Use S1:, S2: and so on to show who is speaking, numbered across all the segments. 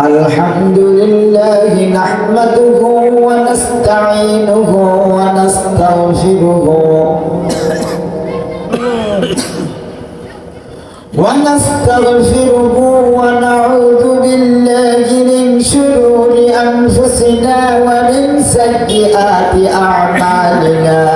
S1: الحمد لله نحمده ونستعينه ونستغفره ونستغفره ونعوذ بالله من شرور أنفسنا ومن سيئات أعمالنا.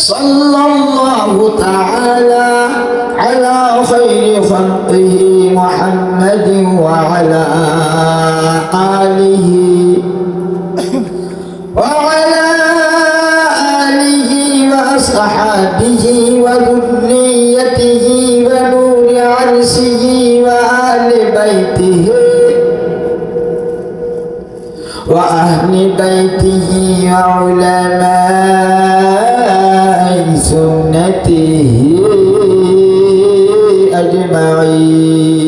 S1: صلى الله تعالى على خير خلقه محمد وعلى آله وعلى آله وأصحابه وذريته ونور عرشه وآل بيته وأهل بيته وعلماء وذريته أجمعين.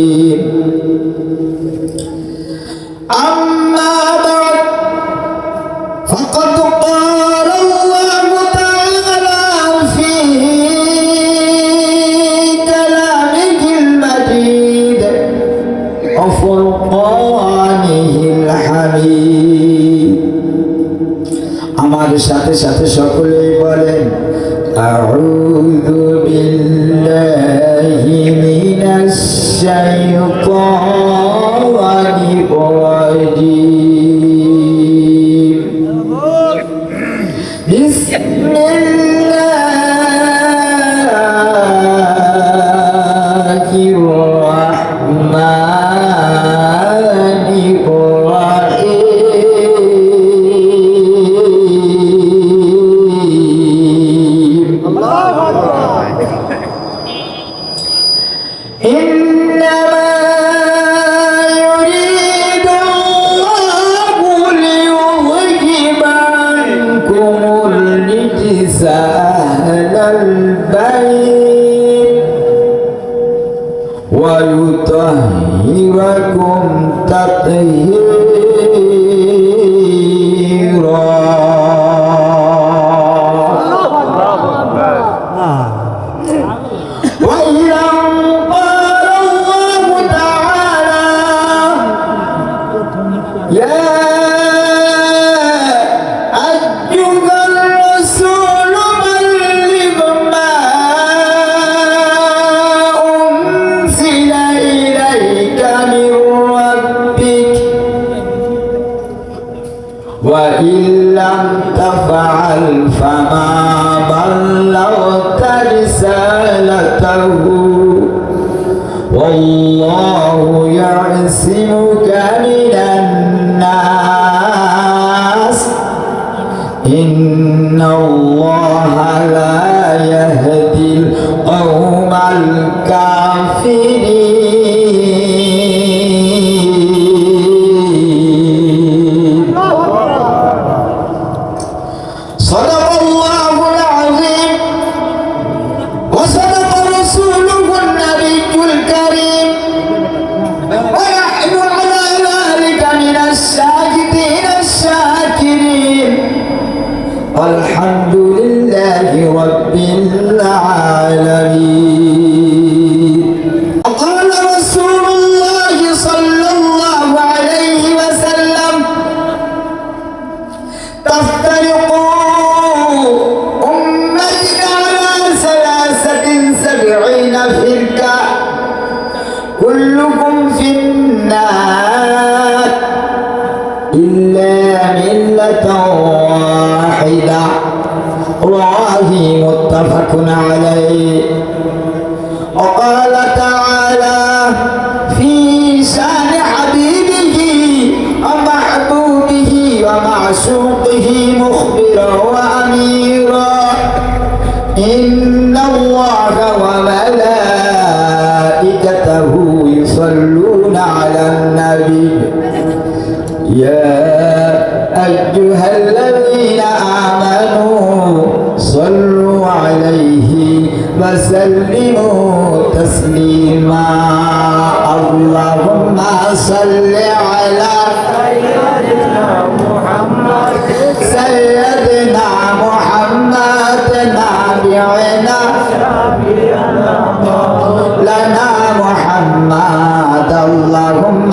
S1: जी ويطهركم تطهيرا والله يعصمك من الناس. إن الله لا يهدي القوم الكافرين. متفق عليه. وقال تعالى في لسان حبيبه ومحبوبه ومعشوقه مخبرا وأميرا. إن الله وملائكته يصلون على النبي. يا أيها الذين وسلموا تسليما. اللهم صل على سيدنا محمد. نبينا لنا محمد. اللهم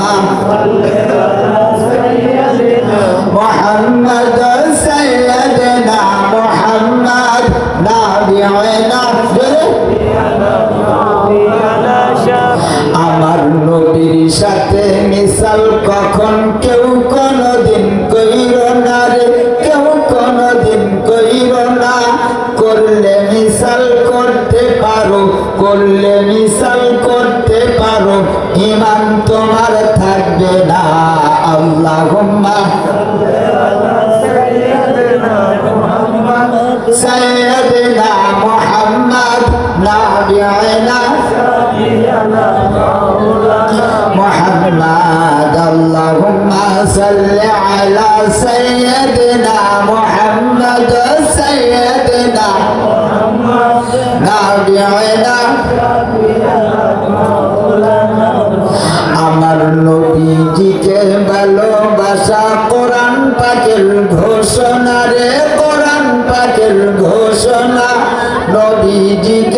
S1: محمد. سيدنا محمد نبينا সাথে মিশাল কখন কেউ কোনদিন কইর না রে কেউ কোনদিন কইর না করলে মিশাল করতে পারো করলে মিশাল করতে পারো ইমান তোমার থাকবে না আল্লাহ سيدنا محمد نبينا محمد اللهم صل على سيدنا محمد سيدنا نبينا আমার নবীজিকে ভালোবাসা কোরআন পাকের ঘোষণা রে কোরআন পাকের ঘোষণা নবীজিকে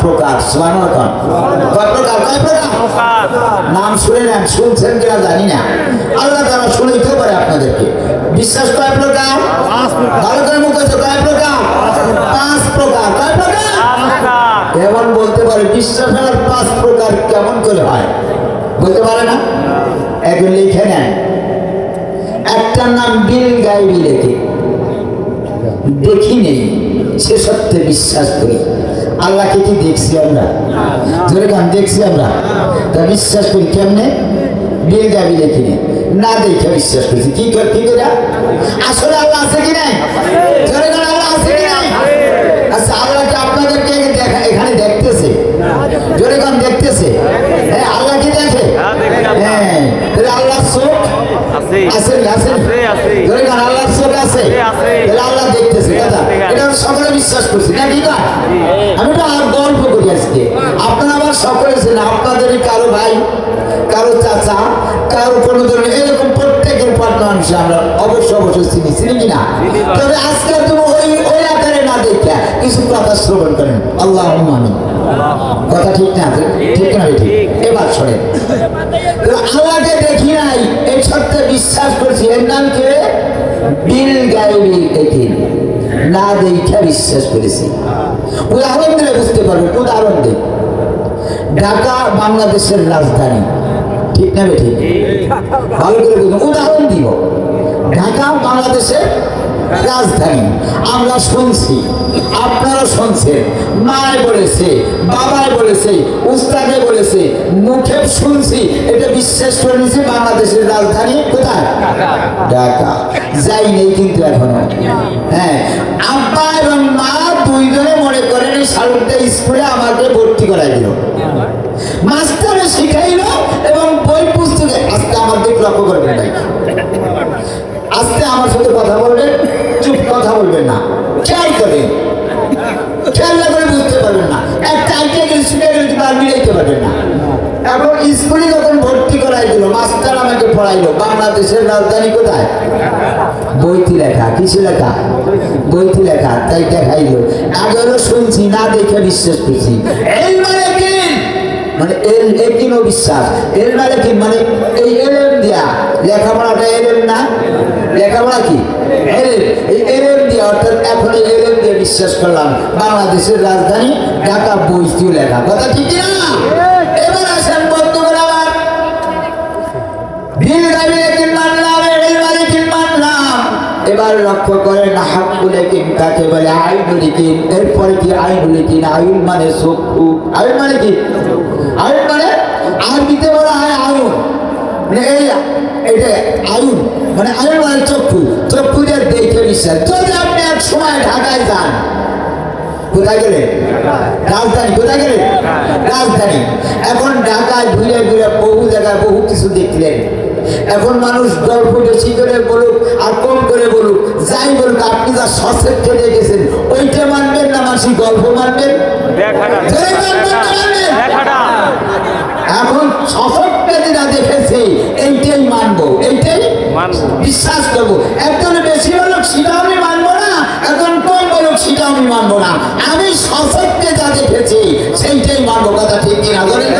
S1: প্রকার কয় প্রকার কয় প্রকার নাম শুনে নেন শুনছেন কিনা জানি না। আল্লাহ তারা শুনাইতে পারে আপনাদেরকে। বিশ্বাস কয় প্রকার? ভালো করে মুখ আছে কয় প্রকার? পাঁচ প্রকার। কয় প্রকার? এমন বলতে পারে বিশ্বাসের পাঁচ প্রকার কেমন করে হয়? বলতে পারে না? একজন লিখে নেন। একটার নাম বিল গাইবি লেখে। দেখি নেই। সে সত্যি বিশ্বাস করি। আল্লাহকে কি দেখছি আমরা? ধরে গান দেখছি আমরা? তা বিশ্বাস করি কেমনে? বিল গাবি দেখি না। দেখে বিশ্বাস করছি। কি করে কি করে আসলে আল্লাহ আছে কি নাই? ধরে গান আল্লাহ আছে কি নাই? আচ্ছা আল্লাহকে আপনাদেরকে দেখা এখানে দেখতেছে? জোরে গান দেখতেছে? হ্যাঁ আল্লাহ কি দেখে? হ্যাঁ তাহলে আল্লাহর চোখ
S2: আছে।
S1: আছে আছে।
S2: আছে, আছে।
S1: জোরে গান আল্লাহর চোখ আছে।
S2: আছে।
S1: তাহলে আল্লাহ দেখতেছে এটা আমরা সকলে বিশ্বাস করছি না ঠিক আছে আমি তো আর গল্প করি আজকে। আপনারা আবার সকলে ছিলেন আপনাদেরই কারও ভাই কারও চাচা কারও কোনো ধরনের এরকম প্রত্যেকের পাট মানুষ আমরা অবশ্য অবশ্যই চিনি। চিনি কি না তবে আজকে তুমি ওই ওই আকারে না দেখে কিছু কথা শ্রবণ করেন। আল্লাহ আমি কথা ঠিক না? ঠিক না ঠিক। এবার শোনেন। আল্লাহকে দেখি নাই এই সত্যি বিশ্বাস করছি। এর নাম কে বিল গাইবি দেখি না দেখা বিশ্বাস করেছি। উদাহরণ দিলে বুঝতে পারবেন উদাহরণ দিই ঢাকা বাংলাদেশের রাজধানী, ঠিক না ঠিক? ভালো করে উদাহরণ দিব? ঢাকা বাংলাদেশের রাজধানী। আমরা শুনছি, আপনারা শুনছেন, মায় বলেছে বাবায় বলেছে, উস্তাদে বলেছে, মুখে শুনছি, এটা বিশ্বাস করে নিয়েছি বাংলাদেশের রাজধানী কোথায়? ঢাকা। যাই নেই কিন্তু এখনও। হ্যাঁ আব্বা এবং মা দুইজনে মনে করেন এই শালুকটা স্কুলে আমাকে ভর্তি করাই দিল। মাস্টারে শিখাইল এবং বই পুস্তকে আজকে আমার দিক লক্ষ্য করবেন ভাই। আজকে আমার সাথে কথা বলবেন খেয়াল করেন। খেয়াল না করে বুঝতে পারবেন না। একটা গেলে শিখে গেলে মিলাইতে পারবেন না। এখন স্কুলে যখন ভর্তি করাই দিল, মাস্টার আমাকে পড়াইলো, বাংলাদেশের রাজধানী কোথায়? বইটি লেখা, কিসে লেখা? বইটি লেখা, তাই দেখাইলো। আগে শুনছি, না দেখে বিশ্বাস করছি। এইবারে কি? মানে এল একিন বিশ্বাস? এল মানে কি? মানে এই এলএম দিয়া, লেখাপড়াটা এলএম না? লেখাপড়া কি? এলএম এই এলএম বিশ্বাস করলাম, বাংলাদেশের রাজধানী ঢাকা বইটিও লেখা। কথা ঠিক এবার লক্ষ্য করেন কাকে বলে? এরপরে কি মানে চক্ষু আইন মানে কি? মানে আরবিতে বলা হয় আয়ুন মানে এই এটা আয়ুন মানে আয়ুন মানে চক্ষু। চক্ষু দেখে বিশ্বাস। কোথায় গেলে? রাজধানী কোথায় গেলে? রাজধানী। এখন ঢাকায় ঘুরে ঘুরে বহু জায়গায় বহু কিছু দেখলেন। এখন মানুষ গল্প বেশি করে বলুক আর কম করে বলুক যাই বলুক আপনি যা সচেতন দেখেছেন ওইটা মানবেন না মানুষ গল্প মানবেন? এখন দেখেছে এইটাই মানবো এইটাই বিশ্বাস করব। একজন বেশি হলো সেটা মানবো না। আমি সশক্ত যা দেখেছি সেইটাই মানবো। কথা ঠিক কিনা ধরেন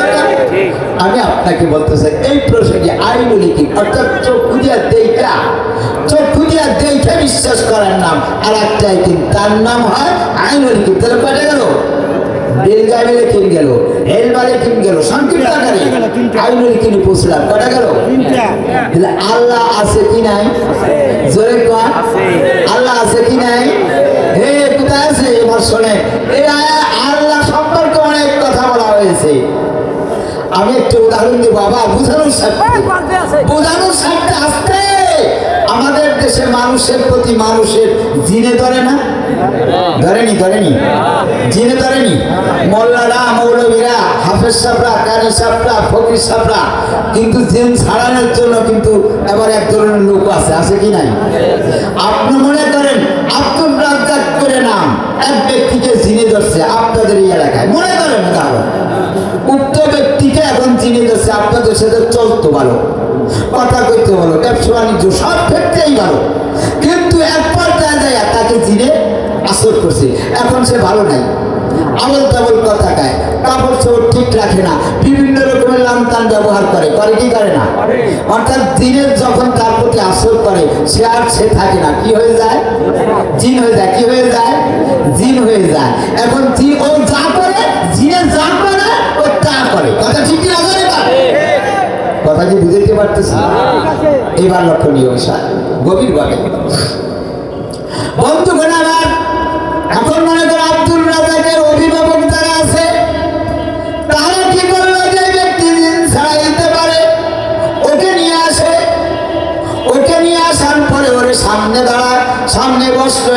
S1: আমি আপনাকে বলতে চাই এই প্রসঙ্গে আইনুল কি অর্থাৎ চক্ষু দিয়া দেখা চক্ষু দিয়া দেখে বিশ্বাস করার নাম। আর কিন্তু তার নাম হয় আইনুল কি তাহলে কয়টা গেল? কিন গেল রেলবালে কিন গেল সংক্ষিপ্ত আকারে। আইনুল কিনে পুষলাম কটা গেল? তাহলে আল্লাহ আছে কি নাই? জোরে
S2: আছে।
S1: আল্লাহ আছে কি নাই? এই আল্লাহ সম্পর্কে অনেক কথা বলা হয়েছে। আমি একটু উদাহরণ দিব বাবা বুঝানোর সাথে। আসতে আমাদের দেশে মানুষের প্রতি মানুষের জিনে ধরে না? ধরেনি ধরেনি। জিনে ধরেনি। মোল্লারা মৌলবীরা হাফেজ সাহরা কারি সাহরা ফকির সাহরা কিন্তু জিন ছাড়ানোর জন্য কিন্তু এবার এক ধরনের লোক আছে আছে কি নাই? আপনি মনে করেন আব্দুল রাজ্জাক করে নাম এক ব্যক্তিকে চিনে ধরছে আপনাদের এই এলাকায়, মনে করেন কারণ উক্ত ব্যক্তিকে এখন চিনে ধরছে আপনাদের সাথে চলতো ভালো, কথা কইতে ভালো, ব্যবসা বাণিজ্য, সব ক্ষেত্রেই ভালো। কিন্তু একবার পর্যায়ে যায় তাকে চিনে আসর করছে, এখন সে ভালো নাই। আবল তাবল কথা কায় কাপড় চোপড় ঠিক রাখে না। বিভিন্ন রকমের লামতান ব্যবহার করে। করে কি করে না? অর্থাৎ দিনের যখন তার প্রতি আসর করে সে আর সে থাকে না। কি হয়ে যায়? জিন হয়ে যায়। কি হয়ে যায়? জিন হয়ে যায়। এখন জিন ও যা করে জিনে যা করে ও তা করে। কথা ঠিক না করে কথা কি বুঝতে পারতেছি এবার লক্ষণীয় বিষয় গভীর ভাবে।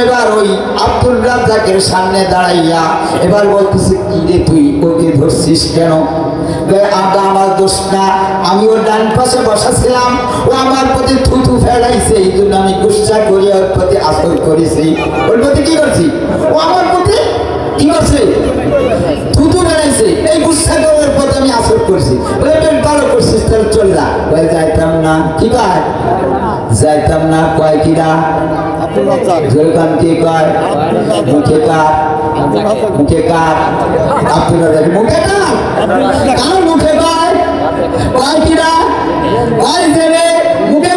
S1: এবার ওই আব্দুল রাজ্জাকের সামনে দাঁড়াইয়া এবার বলতেছে, কি রে তুই, ওকে ধরছিস কেন? আব্বা আমার দোষ না, আমি ওর ডান পাশে বসাছিলাম, ও আমার প্রতি থুতু ফেলাইছে, এই জন্য আমি গুসা করি ওর প্রতি আসর করেছি। ওর প্রতি কি করছি ও আমার প্রতি কি করছে? থুতু বেড়াইছে এই গুসা করে ওর প্রতি আমি আসর করছি। ভালো করছিস, তাহলে চল যা। যাইতাম না। কি কয় যাইতাম না, কয় কিরা জলপান কে কয় মুখে কার মুখে কার আব্দুল রাজাক মুখে কার কার মুখে কয় কয় কিরা কয় জেনে মুখে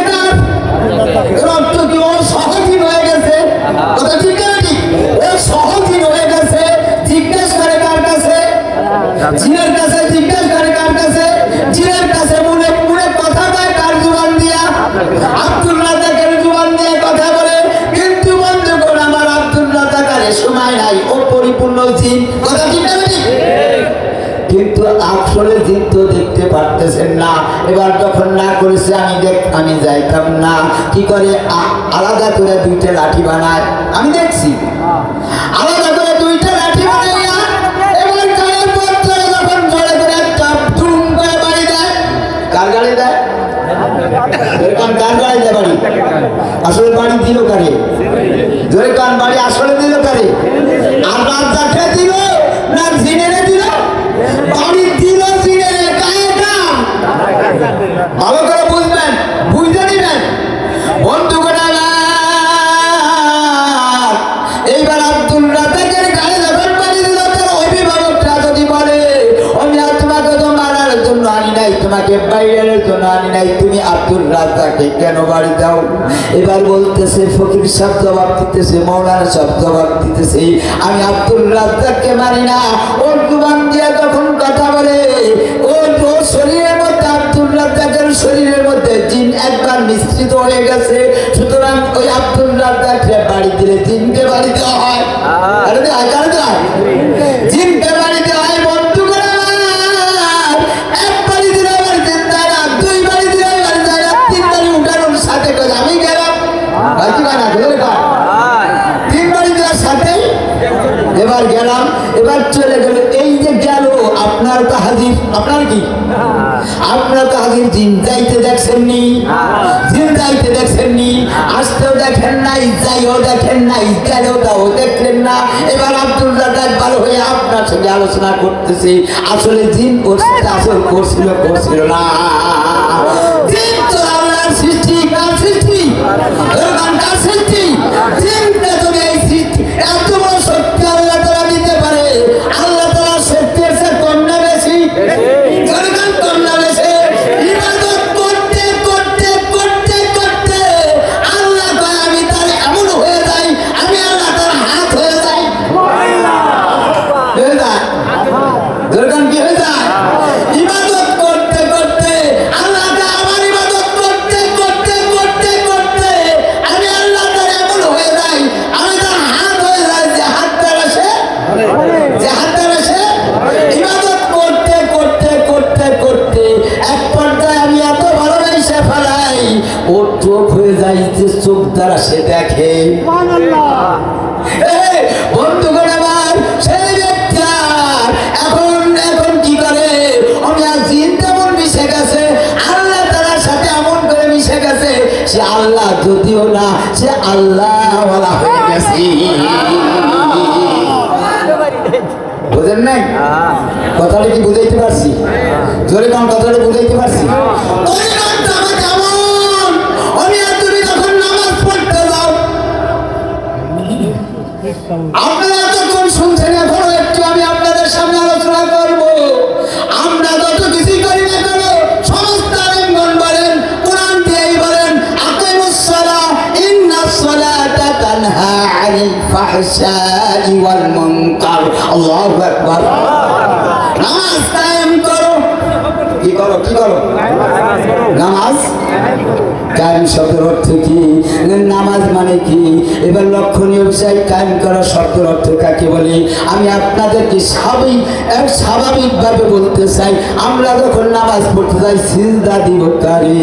S1: দেখতে পারতেছেন না। এবার যখন না করেছে, আমি দেখ আমি যাইতাম না। কি করে? আলাদা করে দুইটা লাঠি বানায়। আমি দেখছি। আলাদা করে দুইটা লাঠি আসলে বাড়ি দিল কারে? কান বাড়ি আসলে দিল কারে? আর যাকে দিল, না জিনেরে কেন বাড়ি দাও? এবার বলতেছে ফকির সব জবাব দিতেছে মৌলানা সব জবাব দিতেছে আমি আব্দুল রাজ্জাককে মানি না। ওর জুবান দিয়ে যখন কথা বলে ওর ওর শরীরের মধ্যে আব্দুল রাজ্জাকের শরীরের মধ্যে জিন একবার মিশ্রিত হয়ে গেছে। সুতরাং ওই আব্দুল রাজ্জাককে বাড়ি দিলে জিনকে বাড়ি দেওয়া হয়। আরে দেওয়া হয়, আপনার তো আগে জিন যাইতে দেখছেন নি জিন যাইতে দেখছেন নি আসতেও দেখেন নাই যাইও দেখেন নাই গেলেও তাও দেখলেন না। এবার আব্দুল রাজাক ভালো হয়ে আপনার সঙ্গে আলোচনা করতেছি। আসলে জিন করছে আসল করছিল করছিল না। জিন তো ফাহশাই ওয়াল মুনকার। নামাজ কি করো কি করো? নামাজ কায়েম শব্দের অর্থ কি? নামাজ মানে কি? এবার লক্ষণীয় বিষয়, কায়েম করা শব্দের অর্থ কাকে বলে? আমি আপনাদেরকে স্বাভাবিক, এক স্বাভাবিকভাবে বলতে চাই, আমরা যখন নামাজ পড়তে যাই, সিজদা দিব কারি?